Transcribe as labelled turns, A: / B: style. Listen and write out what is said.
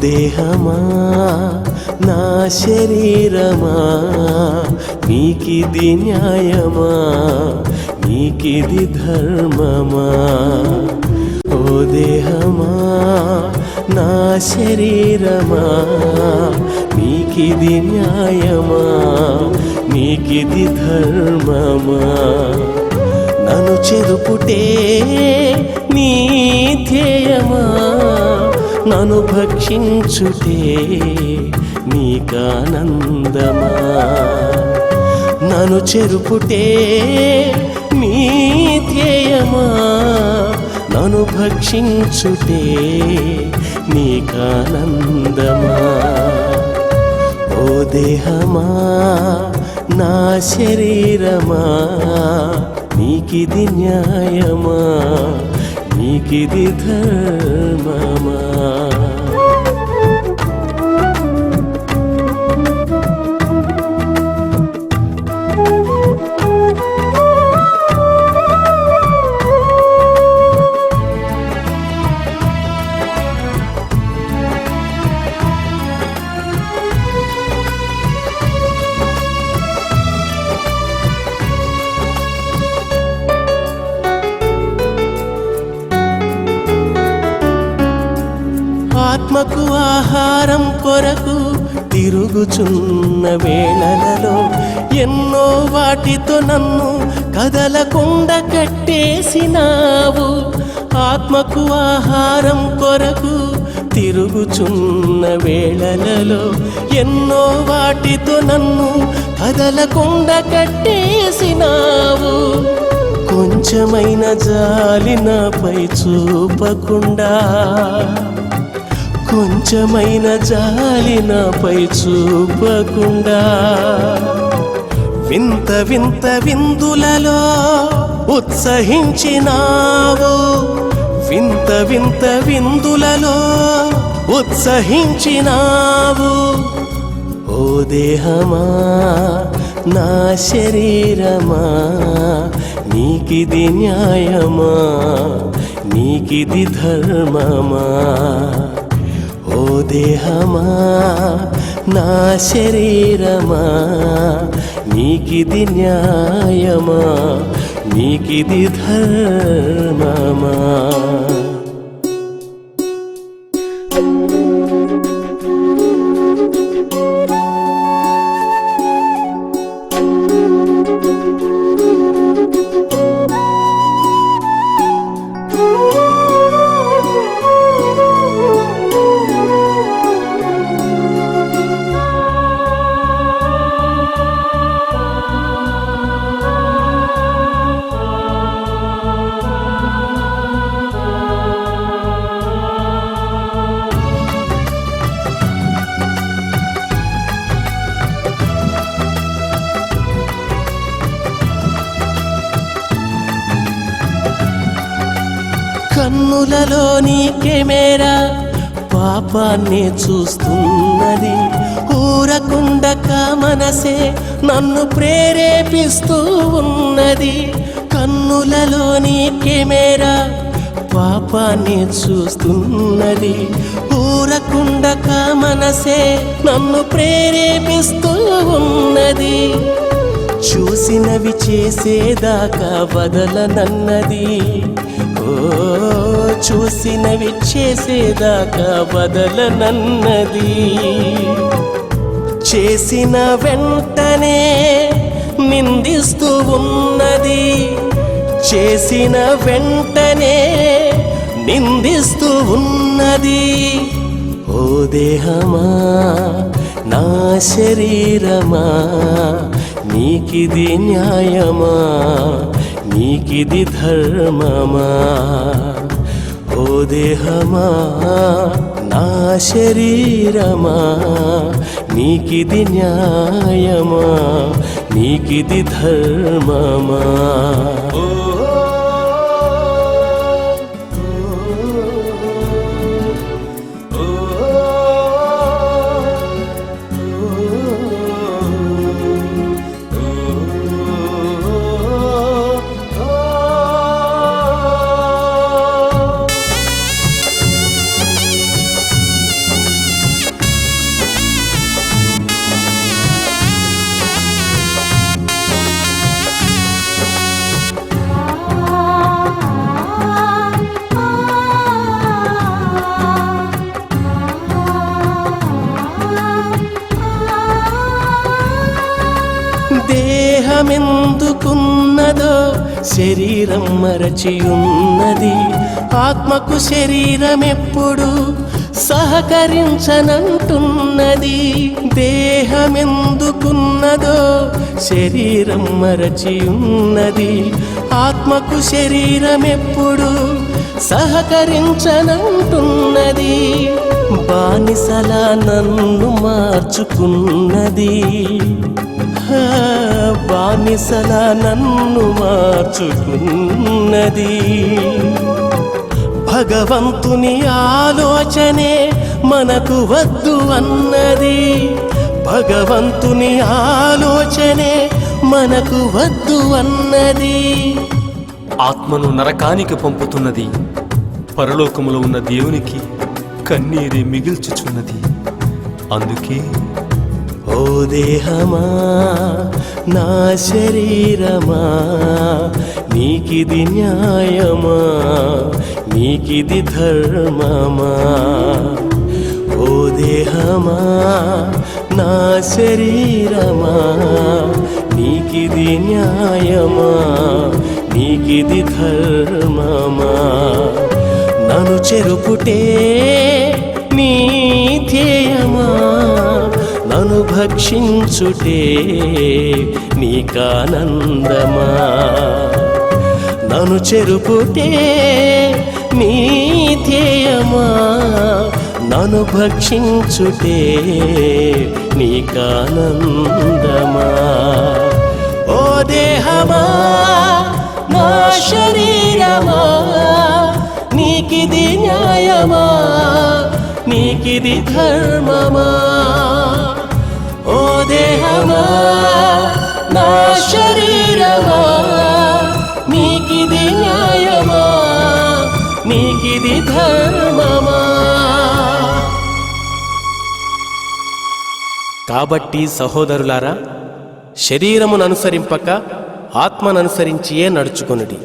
A: దేహమా? నా శరీరమా? నీకిది న్యాయమా? నీకిది ధర్మమా? ఓ దేహమా? నా శరీరమా? నీకిది న్యాయమా? నీకిది ధర్మమా? నన్ను చెరుపుటే నీ ధ్యేయమా? నను భక్షించుటే నీకానందమా? నను చెరుపుటే నీ ధ్యేయమా నను భక్షించుటే నీకానందమా? ఓ దేహమా నా శరీరమా? నీకిది న్యాయమా? నీకిది ధర్మమా ఆత్మకు ఆహారం కొరకు తిరుగుచున్న వేళలలో ఎన్నో వాటితో నన్ను కదలకుండా కట్టేసినావు. ఆత్మకు ఆహారం కొరకు తిరుగుచున్న వేళలలో ఎన్నో వాటితో నన్ను కదలకుండా కట్టేసినావు. కొంచెమైన జాలి నాపై చూపకుండా కొంచెమైన జాలి నాపై చూపకుండా వింత వింత విందులలో ఉత్సహించినావు. వింత వింత విందులలో ఉత్సహించినావు. ఓ దేహమా నా శరీరమా నీకిది న్యాయమా నీకిది ధర్మమా? ఓ దేహమా నా శరీరమా నీకిది న్యాయమా నీకిది ధర్మమా? కన్నులలో నీ కెమెరా పాపాన్ని చూస్తున్నది. ఊరకుండక మనసే నన్ను ప్రేరేపిస్తూ ఉన్నది. కన్నులలో నీ కెమెరా పాపాన్ని చూస్తున్నది. ఊరకుండక మనసే నన్ను ప్రేరేపిస్తూ ఉన్నది. చూసినవి చేసేదాకా వదలనన్నది. చూసినవి చేసేదాకా వదలనన్నది. చేసిన వెంటనే నిందిస్తూ ఉన్నది. చేసిన వెంటనే నిందిస్తూ ఉన్నది. ఓ దేహమా నా శరీరమా నీకిది న్యాయమా? నీకిది ధర్మమా? ఓ దేహమా? నా శరీరమా? నీకిది న్యాయమా? నీకిది ధర్మమా? ఓ శరీరమెందుకున్నదో శరీరం మరచియున్నది. ఆత్మకు శరీరమెప్పుడు సహకరించనంటున్నది. దేహమెందుకున్నదో శరీరం మరచియున్నది. ఆత్మకు శరీరమెప్పుడు సహకరించనంటున్నది. బానిసలా నన్ను మార్చుకున్నది. బానిసలా నన్ను మార్చుకున్నది. భగవంతుని ఆలోచనే మనకు వద్దు అన్నది. భగవంతుని ఆలోచనే మనకు వద్దు అన్నది.
B: ఆత్మను నరకానికి పంపుతున్నది. పరలోకములో ఉన్న దేవునికి కన్నీరే మిగిల్చుచున్నది. అందుకే
A: ఓ దేహమా? నా శరీరమా? నీకిది న్యాయమా? నీకిది ధర్మమా? ఓ దేహమా? నా శరీరమా? నీకిది న్యాయమా? నీకిది ధర్మమా? నన్ను చెరుపుటే నీ ధ్యేయమా? నన్ను భక్షించుటే నీకానందమా? నన్ను చెరుపుటే నీ ధ్యేయమా? నన్ను భక్షించుటే నీకానందమా? ఓ దేహమా నా శరీరమా? నీకిది న్యాయమా? నీకిది ధర్మమా? ఓ దేహమా నా శరీరమా నీకిది న్యాయమా నీకిది ధర్మమా కాబట్టి సహోదరులారా శరీరమును అనుసరింపక ఆత్మననుసరించియే నడుచుకొనుడి.